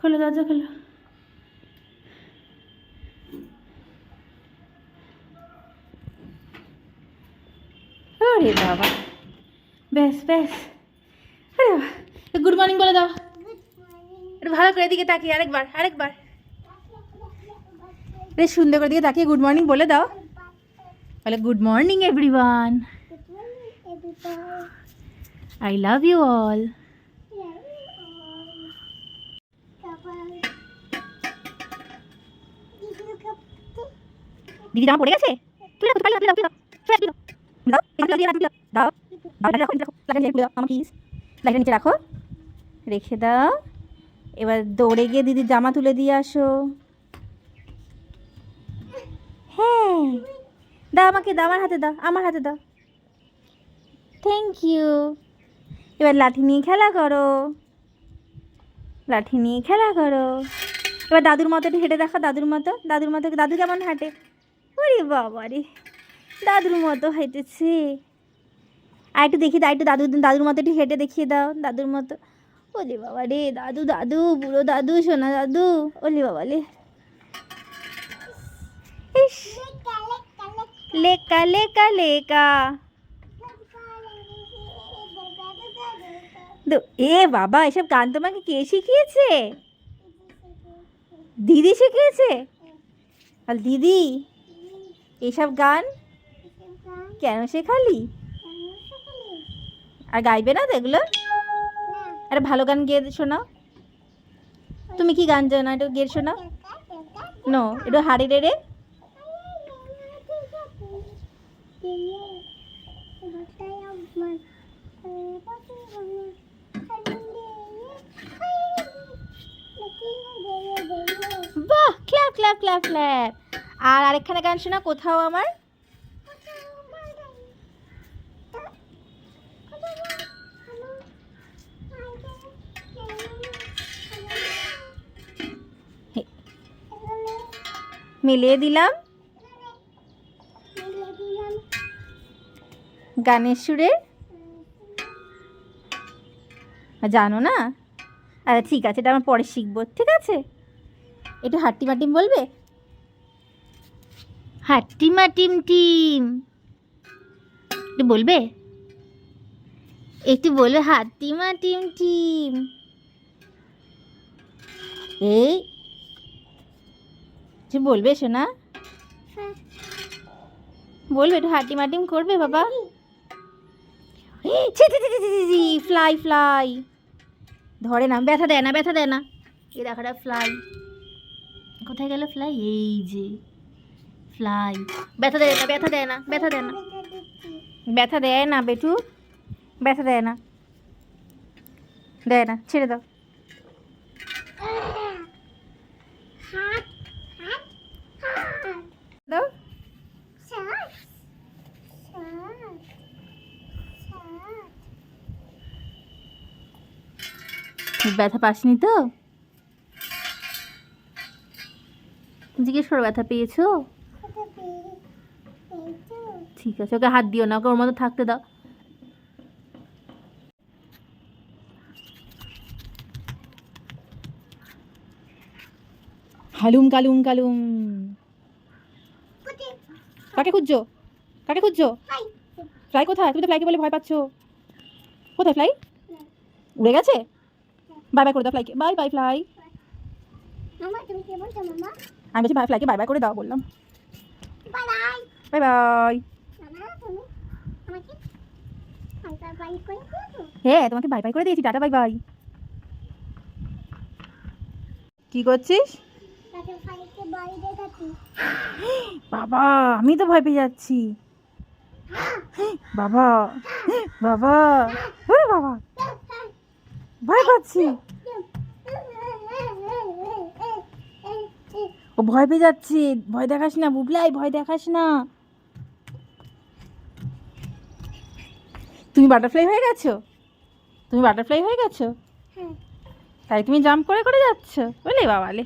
খোলো দরজা খোলো। ওরে বাবা। ব্যাস ব্যাস। আরে বাবা গুড মর্নিং বলে দাও। একটু ভালো করে দিকে তাকিয়ে আরেকবার আরেকবার। বেশ সুন্দর করে দিকে তাকিয়ে গুড মর্নিং বলে দাও। বলে good morning everyone. I love you all দিদি জামা পড়ে গেছে? তুলে রাখো তুলে রাখো তুলে রাখো দাও দাও। দাও রাখো রাখো। দাও প্লিজ লাইটার নিচে রাখো। রেখে দাও। এবার দৌড়ে গিয়ে দিদির জামা তুলে দিয়ে আসো। হ্যাঁ। দাও আমাকে, দাও আমার হাতে, দাও, আমার হাতে দাও। থ্যাংক ইউ এবার লাঠি নিয়ে খেলা করো। লাঠি নিয়ে খেলা করো। এবার দাদুর মতো হেঁটে দেখা, দাদুর মতো। দাদুর মতো, দাদু কেমন হাঁটে? ওরে বাবা রে দাদুর মতো হেঁটেছে আর একটু দেখি দাও একটু দাদু, দাদুর মতো একটু হেঁটে দেখিয়ে দাও, দাদুর মতো। ওলে বাবা রে দাদু দাদু, বুড়ো দাদু, সোনা দাদু ওলে বাবা ইস। লেকা লেকা লেকা। এ বাবা, এসব গান তোমাকে কে শিখিয়েছে? দিদি শিখিয়েছে? আর দিদি? এসব গান? কেন শেখালি? আর গাইবে না তো এগুলো? একটা ভালো গান গেয়ে শোনাও। তুমি কি গান জানো? একটু গেয়ে শোনাও। নো একটু হাড়ি রে রে। বাহ, ক্ল্যাপ ক্ল্যাপ ক্ল্যাপ ক্ল্যাপ। আর আরেকখানে গান শোনা, কোথাও আমার? মিলিয়ে দিলাম। গানের সুরে? জানো না? আচ্ছা ঠিক আছে, এটা আমার পরে শিখব, ঠিক আছে? একটু হাট্টিমা টিম বলবে? হাট্টিমা টিম টিম। একটু বলবে? একটু বলবে হাট্টিমা টিম টিম। এই। কিছু বলবে শোনা বলবে একটু হাট্টিমা টিম করবে বাবা? ফ্লাই ফ্লাই ধরে না, ব্যথা দেয় না, ব্যথা দেয় না। এই দেখাটা ফ্লাই কোথায় গেল ফ্লাই এই যে। ফ্লাই ব্যথা দেয় না, ব্যথা দেয় না, ব্যথা দেয় না। ব্যথা দেয় না, বেটু। ব্যথা দেয় না। দেয় না, ছেড়ে দাও। দাও। ব্যথা পাসনি তো? জিজ্ঞেস করো, ব্যথা পেয়েছ? ঠিক আছে ওকে হাত দিও না ওকে ওর মতো থাকতে দাও। হালুম কালুম কালুম। কাকে খুঁজছো? কাকে খুঁজছো? ফ্লাই। কোথায়? তুমি তো ফ্লাইকে বলে ভয় পাচ্ছো। কোথায় ফ্লাই? উড়ে গেছে? বাই বাই করে দাও ফ্লাইকে। Bye bye fly. আমি বলছি বাই ফ্লাইকে বাই বাই করে দাও বললাম। Bye bye. হ্যাঁ তোমাকে বাই বাই করে দিয়েছি, টাটা বাই বাই কি করছিস? বাবা, আমি তো ভয় পেয়ে যাচ্ছি। বাবা বাবা, ওরে বাবা, ভয় পাচ্ছি। ও ভয় পেয়ে যাচ্ছে, ভয় দেখাস না, বুবলাই, ভয় দেখাস না। তুমি বাটারফ্লাই হয়ে গেছো? তুমি বাটারফ্লাই হয়ে গেছো? তাই তুমি জাম্প করে করে যাচ্ছ? বলে বাবালে।